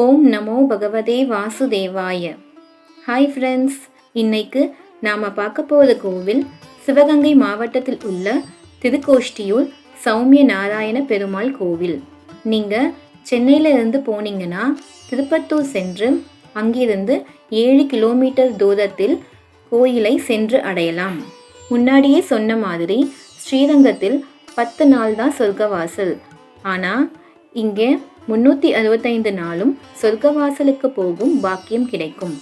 ஓம் நமோ பகவதே வாசுதேவாய. Hi friends இன்னைக்கு நாம் பார்க்க போகிற கோவில் சிவகங்கை மாவட்டத்தில் உள்ள திருக்கோஷ்டியூர் சௌமிய நாராயண பெருமாள் கோவில். நீங்கள் சென்னையில இருந்து போனீங்கன்னா திருப்பத்தூர் சென்று அங்கிருந்து ஏழு கிலோமீட்டர் தூரத்தில் கோயிலை சென்று அடையலாம். முன்னாடியே சொன்ன மாதிரி ஸ்ரீரங்கத்தில் பத்து நாள் தான் சொர்க்கவாசல். ஆனால் இங்கே முன்னூற்றி அறுபத்தைந்து நாளும் சொர்க்கவாசலுக்கு போகும் பாக்கியம் கிடைக்கும்.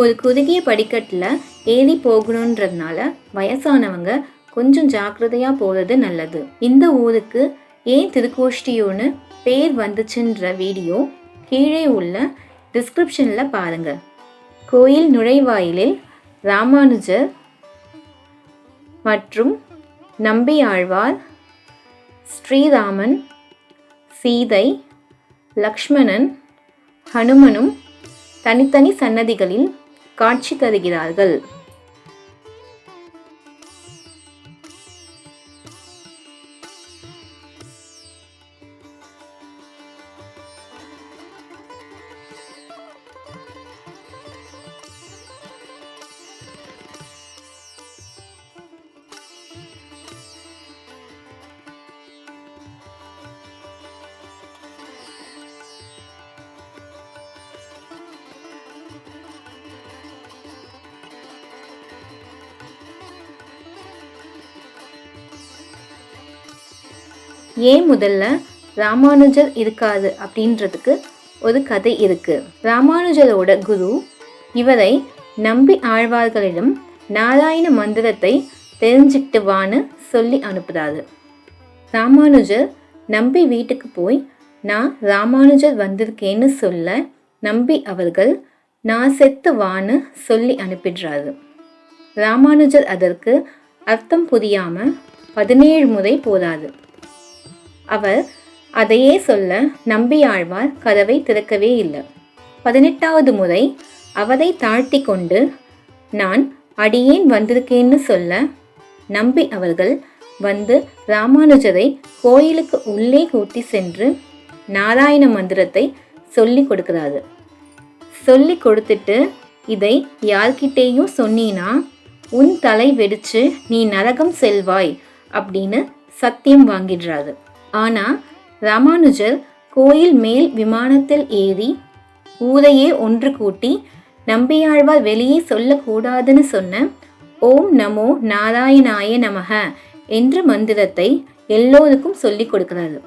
ஒரு குறுகிய படிக்கட்டில் ஏறி போகணுன்றதுனால வயசானவங்க கொஞ்சம் ஜாக்கிரதையாக போகிறது நல்லது. இந்த ஊருக்கு ஏன் திருக்கோஷ்டியோன்னு பேர் வந்துச்சுன்ற வீடியோ கீழே உள்ள டிஸ்கிரிப்ஷனில் பாருங்க. கோயில் நுழைவாயிலில் ராமானுஜர் மற்றும் நம்பியாழ்வார் ஸ்ரீராமன் சீதை லக்ஷ்மணன் ஹனுமனும் தனித்தனி சன்னதிகளில் காட்சி தருகிறார்கள். ஏன் முதல்ல ராமானுஜர் இருக்காது அப்படின்றதுக்கு ஒரு கதை இருக்கு. ராமானுஜரோட குரு இவரை நம்பி ஆழ்வார்களிடம் நாராயண மந்திரத்தை தெரிஞ்சுக்கிட்டு வான்னு சொல்லி அனுப்புறாரு. ராமானுஜர் நம்பி வீட்டுக்கு போய் நான் ராமானுஜர் வந்திருக்கேன்னு சொல்ல நம்பி அவர்கள் நான் செத்து வான்னு சொல்லி அனுப்பிடுறாரு. ராமானுஜர் அதற்கு அர்த்தம் புரியாமல் பதினேழு முறை போதாது அவர் அதையே சொல்ல நம்பியாழ்வார் கதவை திறக்கவே இல்லை. பதினெட்டாவது முறை அவரை தாழ்த்தி கொண்டு நான் அடியேன் வந்திருக்கேன்னு சொல்ல நம்பி அவர்கள் வந்து ராமானுஜரை கோயிலுக்கு உள்ளே கூட்டி சென்று நாராயண மந்திரத்தை சொல்லி கொடுக்கிறாரு சொல்லி கொடுத்துட்டு இதை யார்கிட்டேயும் சொன்னீனா உன் தலை வெடிச்சு நீ நரகம் செல்வாய் அப்படின்னு சத்தியம் வாங்கிடுறாரு ஆனா ராமானுஜர் கோயில் மேல் விமானத்தில் ஏறி ஊரையே ஒன்று கூட்டி நம்பியாழ்வார் வெளியே சொல்லக்கூடாதுன்னு சொன்ன ஓம் நமோ நாராயணாய நமக என்ற மந்திரத்தை எல்லோருக்கும் சொல்லிக் கொடுக்கிறாரு.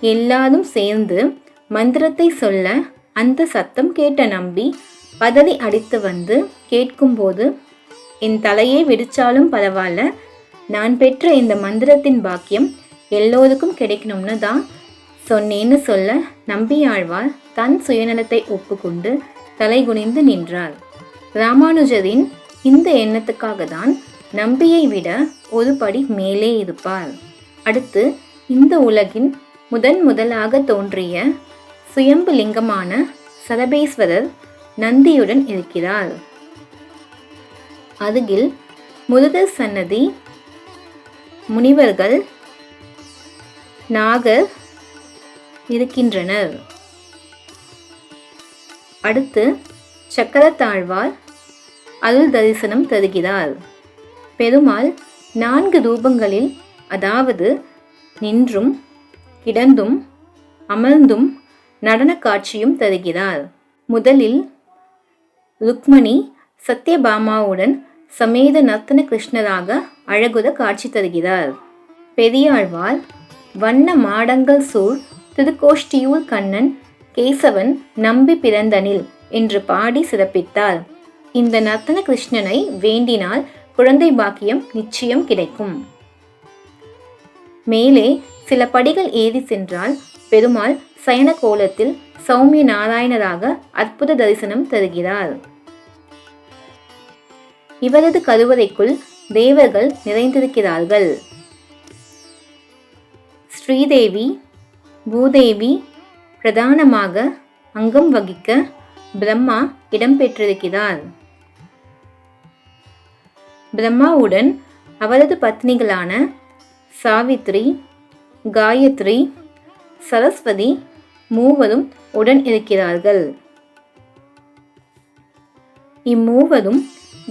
எல்லாரும் சேர்ந்து மந்திரத்தை சொல்ல அந்த சத்தம் கேட்ட நம்பி பதவி அடித்து வந்து கேட்கும்போது என் தலையே வெடிச்சாலும் பரவாயில்ல நான் பெற்ற இந்த மந்திரத்தின் பாக்கியம் எல்லோருக்கும் கிடைக்கணும்னு தான் சொன்னேன்னு சொல்ல நம்பியாழ்வார் தன் சுயநலத்தை ஒப்புக்கொண்டு தலைகுனிந்து நின்றார். ராமானுஜரின் இந்த எண்ணத்துக்காக தான் நம்பியை விட ஒரு படி மேலே இருப்பார். அடுத்து இந்த உலகின் முதன் முதலாக தோன்றிய சுயம்பு லிங்கமான சரபேஸ்வரர் நந்தியுடன் இருக்கிறார். அருகில் முருகர் சன்னதி முனிவர்கள் நாகர் இருக்கின்றனர். அடுத்து சக்கரத்தாழ்வார் அருள் தரிசனம் தருகிறார். பெருமாள் நான்கு ரூபங்களில் அதாவது நின்றும் கிடந்தும் அமர்ந்தும் நடன காட்சியும் தருகிறார். முதலில் ருக்மணி சத்யபாமாவுடன் சமேத நர்த்தன கிருஷ்ணராக அழகுற காட்சி தருகிறார். பெரியாழ்வார் வண்ண மாடங்கள் சூழ் திருக்கோஷ்டியூர் கண்ணன் கேசவன் நம்பி பிறந்தனில் என்று பாடி சிறப்பித்தார் இந்த நர்த்தன கிருஷ்ணனை வேண்டினால் குழந்தை பாக்கியம் நிச்சயம் கிடைக்கும். மேலே சில படிகள் ஏறி சென்றால் பெருமாள் சயன கோலத்தில் சௌமிய நாராயணராக அற்புத தரிசனம் தருகிறார். இவரது கருவறைக்குள் தேவர்கள் நிறைந்திருக்கிறார்கள். ஸ்ரீதேவி பூதேவி பிரதானமாக அங்கம் வகிக்க பிரம்மா இடம்பெற்றிருக்கிறார். பிரம்மாவுடன் அவரது பத்னிகளான சாவித்ரி காயத்ரி சரஸ்வதி மூவரும் உடன் இருக்கிறார்கள். இம்மூவரும்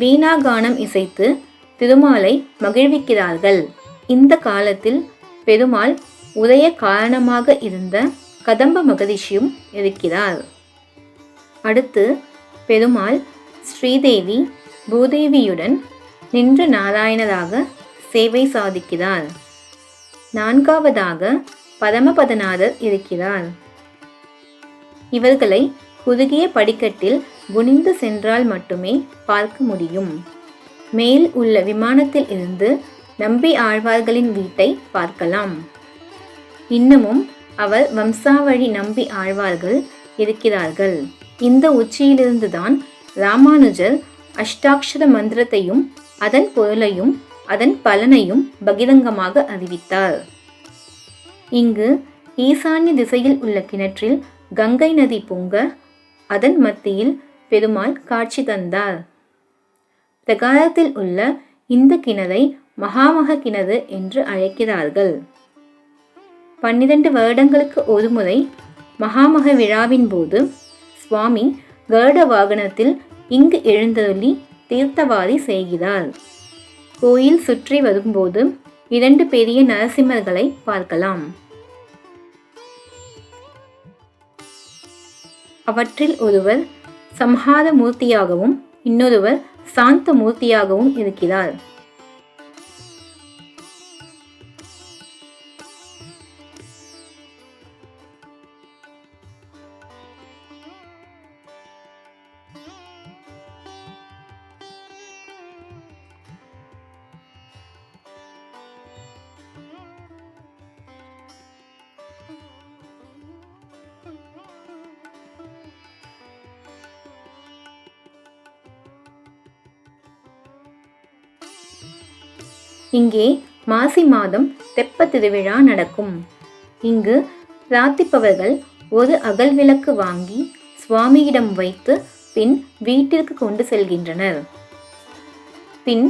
வீணாகானம் இசைத்து திருமாலை மகிழ்விக்கிறார்கள். இந்த காலத்தில் பெருமாள் உதய காரணமாக இருந்த கதம்ப மகரிஷியும் இருக்கிறார். அடுத்து பெருமாள் ஸ்ரீதேவி பூதேவியுடன் நின்று நாராயணராக சேவை சாதிக்கிறார். நான்காவதாக பரமபதநாதர் இருக்கிறார். இவர்களை குறுகிய படிக்கட்டில் குனிந்து சென்றால் மட்டுமே பார்க்க முடியும். மேல் உள்ள விமானத்தில் இருந்து நம்பி ஆழ்வார்களின் வீட்டை பார்க்கலாம். இன்னமும் அவர் வம்சாவழி நம்பி ஆழ்வார்கள் இருக்கிறார்கள். இந்த உச்சியிலிருந்துதான் ராமானுஜர் அஷ்டாட்சர மந்திரத்தையும் அதன் பொருளையும் அதன் பலனையும் பகிரங்கமாக அறிவித்தார். இங்கு ஈசான்ய திசையில் உள்ள கிணற்றில் கங்கை நதி பொங்க அதன் மத்தியில் பெருமாள் காட்சி தந்தார். பிரகாரத்தில் உள்ள இந்த கிணறை மகாமக கிணறு என்று அழைக்கிறார்கள். பன்னிரண்டு வருடங்களுக்கு ஒருமுறை மகாமக விழாவின் போது சுவாமி கருட வாகனத்தில் இங்கு எழுந்தருளி தீர்த்தவாரி செய்கிறார். கோயில் சுற்றி வரும்போது இரண்டு பெரிய நரசிம்மர்களை பார்க்கலாம். அவற்றில் ஒருவர் சம்ஹார மூர்த்தியாகவும் இன்னொருவர் சாந்த மூர்த்தியாகவும் இருக்கிறார். இங்கே மாசி மாதம் தெப்ப திருவிழா நடக்கும். இங்கு பிரார்த்திப்பவர்கள் ஒரு அகல் விளக்கு வாங்கி சுவாமியிடம் வைத்து பின் வீட்டிற்கு கொண்டு செல்கின்றனர். பின்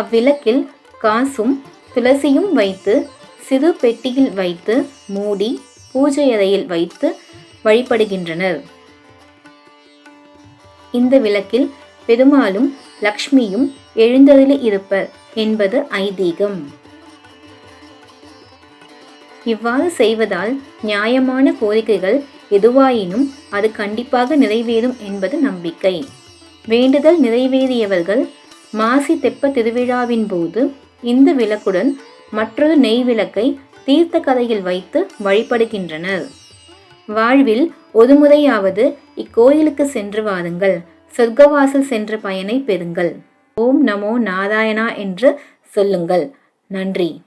அவ்விளக்கில் காசும் துளசியும் வைத்து சிறு பெட்டியில் வைத்து மூடி பூஜை அறையில் வைத்து வழிபடுகின்றனர். இந்த விளக்கில் பெருமாளும் லக்ஷ்மியும் எழுந்தருளி இருப்பர். என்பது ஐதீகம். இவ்வாறு செய்வதால் நியாயமான கோரிக்கைகள் எதுவாயினும் அது கண்டிப்பாக நிறைவேறும் என்பது நம்பிக்கை. வேண்டுதல் நிறைவேறியவர்கள் மாசி தெப்ப திருவிழாவின் போது இந்த விளக்குடன் மற்றொரு நெய் விளக்கை தீர்த்த கதையில் வைத்து வழிபடுகின்றனர். வாழ்வில் ஒரு முறையாவது இக்கோயிலுக்கு சென்று வாருங்கள். சொர்க்கவாசல் சென்ற பயனை பெறுங்கள். ஓம் நமோ நாராயணா என்று சொல்லுங்கள். நன்றி.